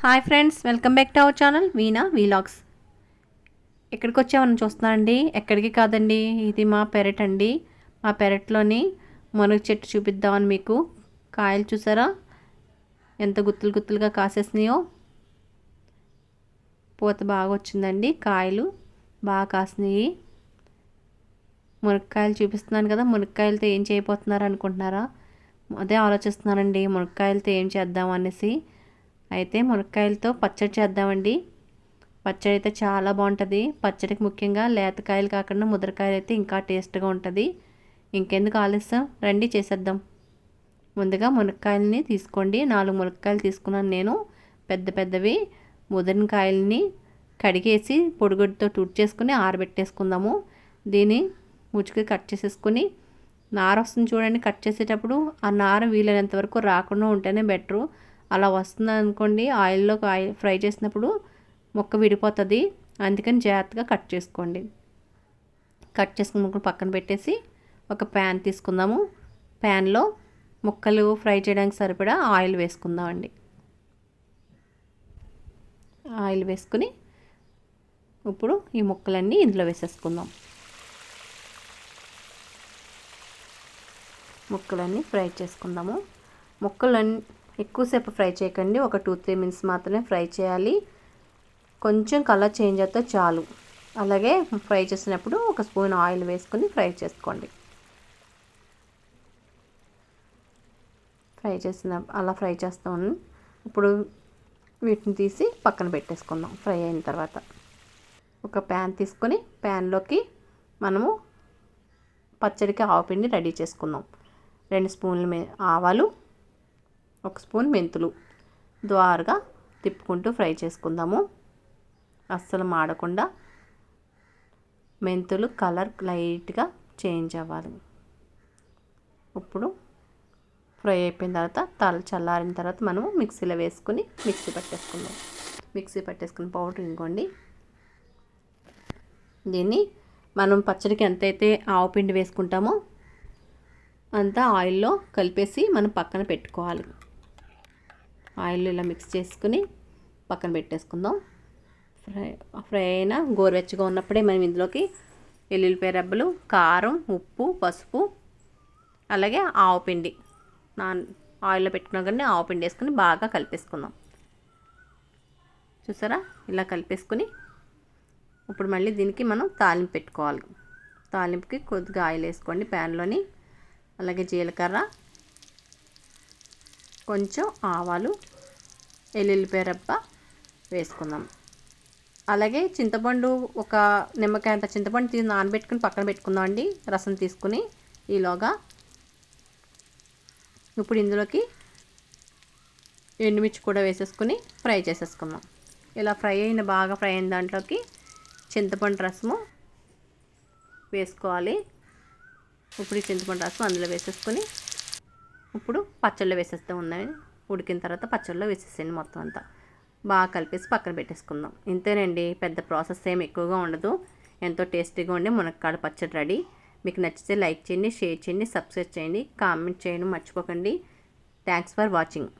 Hi friends welcome back to our channel Veena vlogs. ఎక్కడికి వచ్చామని చూస్తున్నానండి ఎక్కడికి కాదండి? ఇది మా పెరట్ అండి. మా పెరట్లోని మునగ చెట్టు చూపిద్దామని మీకు. కాయలు చూసారా? ఎంత గుత్తులు గుత్తులుగా కాసేసినాయో. పూత బాగా వచ్చిందండి. కాయలు బాగా కాసినాయి. మునక్కాయలు చూపిస్తున్నాను కదా మునక్కాయలతో ఏం చేయబోతున్నారు అనుకుంటున్నారా? అదే ఆలోచిస్తున్నానండి మునక్కాయలతో ఏం చేద్దాం అనేసి. అయితే మునక్కాయలతో పచ్చడి చేద్దామండి. పచ్చడి అయితే చాలా బాగుంటుంది. పచ్చడికి ముఖ్యంగా లేతకాయలు కాకుండా ముద్రకాయలు అయితే ఇంకా టేస్ట్గా ఉంటుంది. ఇంకెందుకు ఆలస్యం? రండి చేసేద్దాం. ముందుగా మునక్కాయలని తీసుకోండి. నాలుగు మునక్కాయలు తీసుకున్నాను నేను. పెద్ద పెద్దవి. ముదనకాయలని కడిగేసి పొడిగుడ్డుతో తుడి చేసుకుని ఆరబెట్టేసుకుందాము. దీన్ని ముచ్చుకి కట్ చేసేసుకుని నార వస్తుంది చూడండి. కట్ చేసేటప్పుడు ఆ నార వీలైనంత వరకు రాకుండా ఉంటేనే బెటరు. అలా వస్తుంది అనుకోండి ఆయిల్లో ఆయిల్ ఫ్రై చేసినప్పుడు మొక్క విడిపోతుంది. అందుకని జాగ్రత్తగా కట్ చేసుకోండి. కట్ చేసుకున్న ముక్కలు పక్కన పెట్టేసి ఒక ప్యాన్ తీసుకుందాము. ప్యాన్లో ముక్కలు ఫ్రై చేయడానికి సరిపడా ఆయిల్ వేసుకుందామండి. ఆయిల్ వేసుకుని ఇప్పుడు ఈ ముక్కలన్నీ ఇందులో వేసేసుకుందాం. ముక్కలన్నీ ఫ్రై చేసుకుందాము. ముక్కలన్నీ ఎక్కువసేపు ఫ్రై చేయకండి. ఒక టూ త్రీ మినిట్స్ మాత్రమే ఫ్రై చేయాలి. కొంచెం కలర్ చేంజ్ అయితే చాలు. అలాగే ఫ్రై చేసినప్పుడు ఒక స్పూన్ ఆయిల్ వేసుకొని ఫ్రై చేసుకోండి. ఫ్రై చేసిన అలా ఫ్రై చేస్తాము ఇప్పుడు వీటిని తీసి పక్కన పెట్టేసుకుందాం ఫ్రై అయిన తర్వాత. ఒక ప్యాన్ తీసుకొని ప్యాన్లోకి మనము పచ్చడికి ఆవపిండి రెడీ చేసుకుందాం. రెండు స్పూన్లు ఆవాలు ఒక స్పూన్ మెంతులు ద్వారగా తిప్పుకుంటూ ఫ్రై చేసుకుందాము. అస్సలు మాడకుండా మెంతులు కలర్ లైట్గా చేంజ్ అవ్వాలి. ఇప్పుడు ఫ్రై అయిపోయిన తర్వాత తల చల్లారిన తర్వాత మనము మిక్సీలో వేసుకుని మిక్సీ పట్టేసుకుందాం. మిక్సీ పట్టేసుకుని పౌడర్ ఇంకోండి దీన్ని మనం పచ్చడికి ఎంతైతే ఆవు పిండి వేసుకుంటామో అంతా ఆయిల్లో కలిపేసి మనం పక్కన పెట్టుకోవాలి. ఆయిల్ ఇలా మిక్స్ చేసుకుని పక్కన పెట్టేసుకుందాం. ఫ్రై ఫ్రై అయినా గోరువెచ్చగా ఉన్నప్పుడే మనం ఇందులోకి ఎల్లుల్లిపాయ రబ్బలు కారం ఉప్పు పసుపు అలాగే ఆవు పిండి. నాన్ ఆయిల్లో పెట్టుకున్నా కానీ ఆవు పిండి వేసుకుని బాగా కలిపేసుకుందాం. చూసారా? ఇలా కలిపేసుకుని ఇప్పుడు మళ్ళీ దీనికి మనం తాలింపు పెట్టుకోవాలి. తాలింపుకి కొద్దిగా ఆయిల్ వేసుకోండి. ప్యాన్లోని అలాగే జీలకర్ర కొంచెం ఆవాలు ఎల్లుల్లిపాయ రబ్బ వేసుకుందాం. అలాగే చింతపండు ఒక నిమ్మకాయ అంత చింతపండు తీసి నానబెట్టుకుని పక్కన పెట్టుకుందాం అండి. రసం తీసుకుని ఈలోగా ఇప్పుడు ఇందులోకి ఎండుమిర్చి కూడా వేసేసుకుని ఫ్రై చేసేసుకుందాం. ఇలా ఫ్రై అయిన బాగా ఫ్రై అయిన దాంట్లోకి చింతపండు రసము వేసుకోవాలి. ఇప్పుడు చింతపండు రసం అందులో వేసేసుకొని ఇప్పుడు పచ్చళ్ళు వేసేస్తూ ఉన్నాయి ఉడికిన తర్వాత పచ్చళ్ళలో వేసేసేయండి మొత్తం అంతా. బాగా కలిపేసి పక్కన పెట్టేసుకుందాం. ఇంతేనండి పెద్ద ప్రాసెస్ ఏం ఎక్కువగా ఉండదు. ఎంతో టేస్టీగా ఉండి మునక్కాడ పచ్చడి రెడీ. మీకు నచ్చితే లైక్ చేయండి షేర్ చేయండి సబ్స్క్రైబ్ చేయండి కామెంట్ చేయడం మర్చిపోకండి. Thanks for watching.